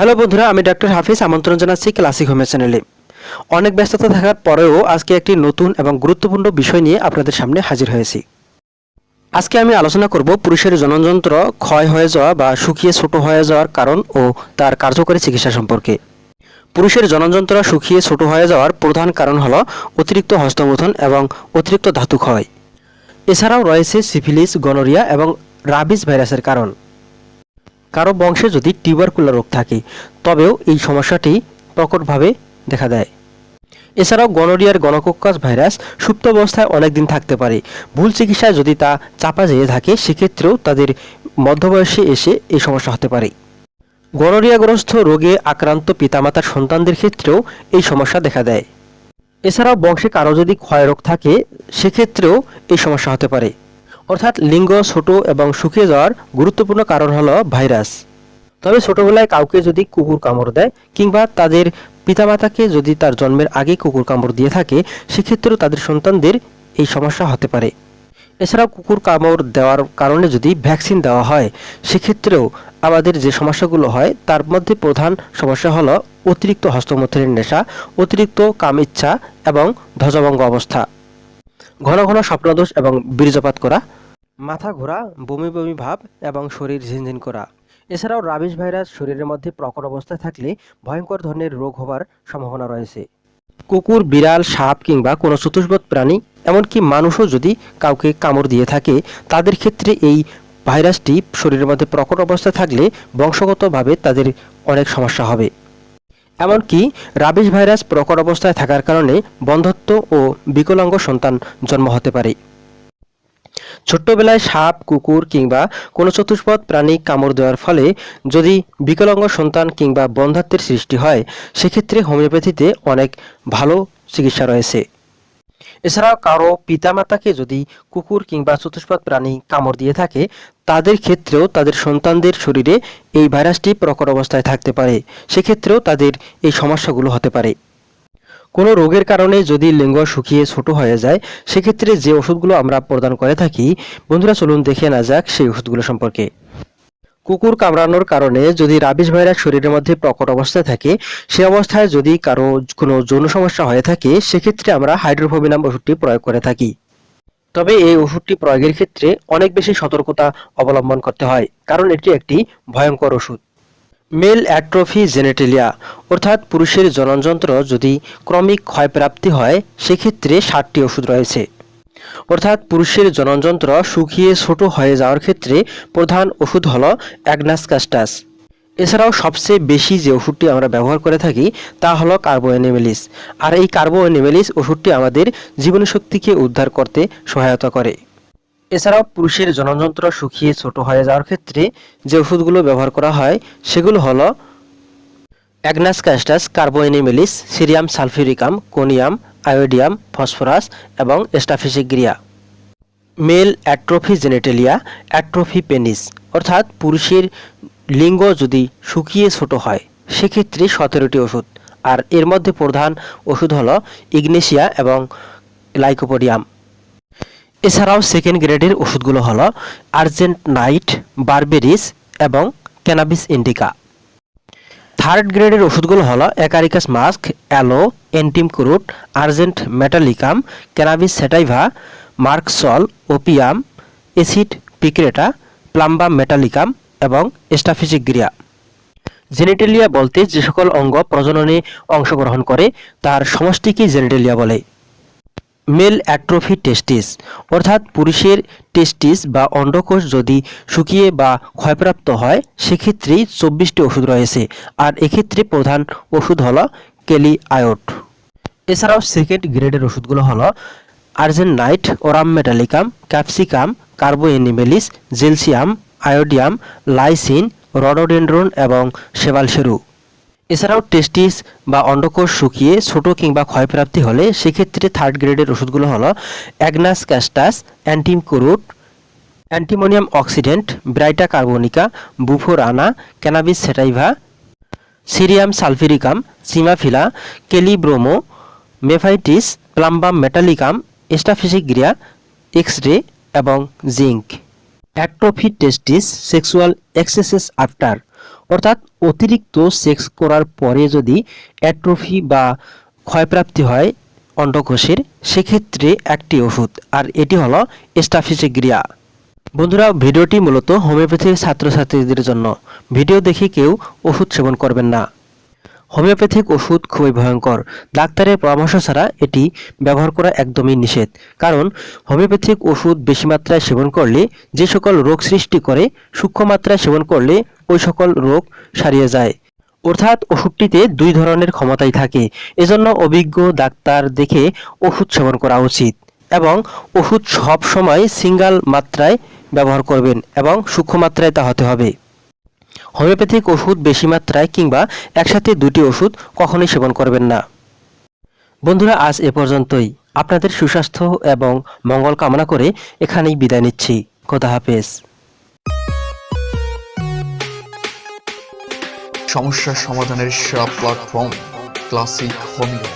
Hello বন্ধুরা, আমি doctor হাফিজ, আমন্ত্রণ জানাচ্ছি ক্লাসিক হোমের চ্যানেলে অনেক ব্যস্ততা থাকার পরেও আজকে একটি নতুন এবং গুরুত্বপূর্ণ বিষয় নিয়ে আপনাদের সামনে হাজির হয়েছি। আজকে আমি আলোচনা করব পুরুষের জননযন্ত্র, ক্ষয় হয়ে যাওয়া বা শুকিয়ে ছোট হয়ে যাওয়ার কারণ ও তার কার্যকরী চিকিৎসা সম্পর্কে। পুরুষের জননযন্ত্র শুকিয়ে ছোট হয়ে যাওয়ার প্রধান কারণ হল অতিরিক্ত হস্তমোধন এবং অতিরিক্ত ধাতু ক্ষয়। এছাড়াও রয়েছে সিফিলিস, গনোরিয়া এবং রাবিস ভাইরাসের কারণ। কারও বংশে যদি টিউবারকুলার রোগ থাকে, তবেও এই সমস্যাটি প্রকটভাবে দেখা দেয়। এছাড়াও গনোরিয়ার গণকক্কাস ভাইরাস সুপ্ত অবস্থায় অনেক দিন থাকতে পারে। ভুল চিকিৎসায় যদি তা চাপা যেয়ে থাকে, সেক্ষেত্রেও তাদের মধ্যবয়সে এসে এই সমস্যা হতে পারে। গনোরিয়াগ্রস্ত রোগে আক্রান্ত পিতামাতার সন্তানদের ক্ষেত্রেও এই সমস্যা দেখা দেয়। এছাড়াও বংশে কারও যদি ক্ষয়রোগ থাকে, সেক্ষেত্রেও এই সমস্যা হতে পারে। অর্থাৎ লিঙ্গ, ছোট এবং শুকিয়ে যাওয়ার গুরুত্বপূর্ণ কারণ হলো ভাইরাস। তবে ছোটবেলায় কাউকে যদি কুকুর কামড় দেয় কিংবা তাদের পিতামাতাকে যদি তার জন্মের আগে কুকুর কামড় দিয়ে থাকে, সেক্ষেত্রেও তাদের সন্তানদের এই সমস্যা হতে পারে। এছাড়াও কুকুর কামড় দেওয়ার কারণে যদি ভ্যাকসিন দেওয়া হয়, সেক্ষেত্রেও আমাদের যে সমস্যাগুলো হয়, তার মধ্যে প্রধান সমস্যা হলো অতিরিক্ত হস্তমৈথুনের নেশা, অতিরিক্ত কাম ইচ্ছা এবং ধ্বজভঙ্গ অবস্থা। ঘন ঘন স্বপ্নদোষ এবং বীর্যপাত করা মাথা ঘোরা, বমি বমি ভাব এবং শরীর ঝিনঝিন করা। এছাড়াও রাবিশ ভাইরাস শরীরের মধ্যে প্রকট অবস্থায় থাকলে ভয়ঙ্কর ধরনের রোগ হবার সম্ভাবনা রয়েছে। কুকুর, বিড়াল, সাপ কিংবা কোনো চতুষ্পদ প্রাণী, এমনকি মানুষও যদি কাউকে কামড় দিয়ে থাকে, তাদের ক্ষেত্রে এই ভাইরাসটি শরীরের মধ্যে প্রকট অবস্থায় থাকলে বংশগতভাবে তাদের অনেক সমস্যা হবে। এমনকি রাবিশ ভাইরাস প্রকট অবস্থায় থাকার কারণে বন্ধত্ব ও বিকলাঙ্গ সন্তান জন্ম হতে পারে। ছোট্টবেলায় সাপ, কুকুর কিংবা কোনো চতুষ্পদ প্রাণী কামড় দেওয়ার ফলে যদি বিকলাঙ্গ সন্তান কিংবা বন্ধাত্বের সৃষ্টি হয়, সেক্ষেত্রে হোমিওপ্যাথিতে অনেক ভালো চিকিৎসা রয়েছে। এছাড়াও কারও পিতামাতাকে যদি কুকুর কিংবা চতুষ্পদ প্রাণী কামড় দিয়ে থাকে, তাদের ক্ষেত্রেও তাদের সন্তানদের শরীরে এই ভাইরাসটি প্রকট অবস্থায় থাকতে পারে। সেক্ষেত্রেও তাদের এই সমস্যাগুলো হতে পারে। কোনো রোগের কারণে যদি লিঙ্গ শুকিয়ে ছোট হয়ে যায়, সেক্ষেত্রে যে ওষুধগুলো আমরা প্রদান করে থাকি, বন্ধুরা চলুন দেখে না যাক সেই ওষুধগুলো সম্পর্কে। কুকুর কামড়ানোর কারণে যদি রাবিশ ভাইরাস শরীরের মধ্যে প্রকট অবস্থায় থাকে, সে অবস্থায় যদি কারও কোনো যৌন সমস্যা হয়ে থাকে, সেক্ষেত্রে আমরা হাইড্রোফোবিনাম ওষুধটি প্রয়োগ করে থাকি। তবে এই ওষুধটি প্রয়োগের ক্ষেত্রে অনেক বেশি সতর্কতা অবলম্বন করতে হয়, কারণ এটি একটি ভয়ঙ্কর ওষুধ। মেল অ্যাট্রফি জেনেটেলিয়া, অর্থাৎ পুরুষের জননযন্ত্র যদি ক্রমিক ক্ষয়প্রাপ্তি হয়, সেক্ষেত্রে ষাটটি ওষুধ রয়েছে। অর্থাৎ পুরুষের জননযন্ত্র শুকিয়ে ছোট হয়ে যাওয়ার ক্ষেত্রে প্রধান ওষুধ হল অ্যাগনাসকাস্টাস এছাড়াও সবচেয়ে বেশি যে ওষুধটি আমরা ব্যবহার করে থাকি, তা হলো কার্বোএনিমেলিস। আর এই কার্বোএনিমেলিস ওষুধটি আমাদের জীবনীশক্তিকে উদ্ধার করতে সহায়তা করে। এছাড়াও পুরুষের জনযন্ত্র শুকিয়ে ছোট হয়ে যাওয়ার ক্ষেত্রে যে ওষুধগুলো ব্যবহার করা হয়, সেগুলো হলো agnus castus, carbo animalis, cerium sulphuricum, conium, iodium, phosphorus এবং staphysagria male atrophy genitalia, atrophy penis. অর্থাৎ পুরুষের লিঙ্গ যদি শুকিয়ে ছোট হয়, সেক্ষেত্রে সতেরোটি ওষুধ। আর এর মধ্যে প্রধান ওষুধ হলো ইগনেশিয়া এবং লাইকোপোডিয়াম। এছাড়াও সেকেন্ড গ্রেডের ওষুধগুলো হলো আর্জেন্ট নাইট বারবেরিস এবং ক্যানাবিস ইন্ডিকা থার্ড গ্রেডের ওষুধগুলো হলো agaricus mask aloe এন্টিমক্রুট argent metallicum cannabis sativa merc sol opium acid পিক্রেটা plumbum metallicum এবং স্টাফিজিগ্রিয়া জেনেটেলিয়া বলতে যে সকল অঙ্গ প্রজননে অংশগ্রহণ করে, তার সমষ্টিকেই জেনেটেলিয়া বলে? মেল অ্যাট্রোফি টেস্টিস, অর্থাৎ পুরুষের টেস্টিস বা অন্ডকোষ যদি শুকিয়ে বা ক্ষয়প্রাপ্ত হয়, সেক্ষেত্রেই চব্বিশটি ওষুধ রয়েছে। আর এক্ষেত্রে প্রধান ওষুধ হলো কেলি আয়োট এছাড়াও সেকেন্ড গ্রেডের ওষুধগুলো হলো আর্জেন night aurum metallicum, capsicum, carbo animalis, gelsemium, iodium, lyssin, rhododendron এবং সেবালসেরু। এছাড়াও টেস্টিস বা অন্ডকোষ শুকিয়ে ছোট কিংবা ক্ষয়প্রাপ্তি হলে সেক্ষেত্রে থার্ড গ্রেডের ওষুধগুলো হলো অ্যাগনাস ক্যাস্টাস অ্যান্টিমকুরুট antimonium oxidant baryta carbonica bufo rana cannabis sativa cerium sulphuricum chimaphila kali bromo mephitis plumbum metallicum staphysagria X ray এবং zinc atrophy testis sexual excesses after অর্থাৎ অতিরিক্ত সেক্স করার পরে যদি অ্যাট্রফি বা ক্ষয়প্রাপ্তি হয় অন্ডকোষের, সেক্ষেত্রে একটি ওষুধ, আর এটি হলো স্টাফিসেগ্রিয়া বন্ধুরা, ভিডিওটি মূলত হোমিওপ্যাথির ছাত্রছাত্রীদের জন্য। ভিডিও দেখে কেউ ওষুধ সেবন করবেন না। হোমিওপ্যাথিক ওষুধ খুবই ভয়ঙ্কর। ডাক্তারের পরামর্শ ছাড়া এটি ব্যবহার করা একদমই নিষেধ। কারণ, হোমিওপ্যাথিক ওষুধ বেশি মাত্রায় সেবন করলে যে সকল রোগ সৃষ্টি করে, সূক্ষ্ম মাত্রায় সেবন করলে ওই সকল রোগ সারিয়ে যায়। অর্থাৎ ওষুধটিতে দুই ধরনের ক্ষমতাই থাকে। এজন্য অভিজ্ঞ ডাক্তার দেখে ওষুধ সেবন করা উচিত এবং ওষুধ সব সময় সিঙ্গাল মাত্রায় ব্যবহার করবেন এবং সূক্ষ্ম মাত্রায় তা হতে হবে। হোমিওপ্যাথিক ওষুধ বেশি মাত্রায় কিংবা একসাথে দুটি ওষুধ কখনোই সেবন করবেন না। বন্ধুরা, আজ এ পর্যন্তই। আপনাদের সুস্বাস্থ্য এবং মঙ্গল কামনা করে এখানেই বিদায় নিচ্ছি। খোদা হাফেজ। সমস্যা সমাধানের সেরা প্ল্যাটফর্ম ক্লাসিক হোমিও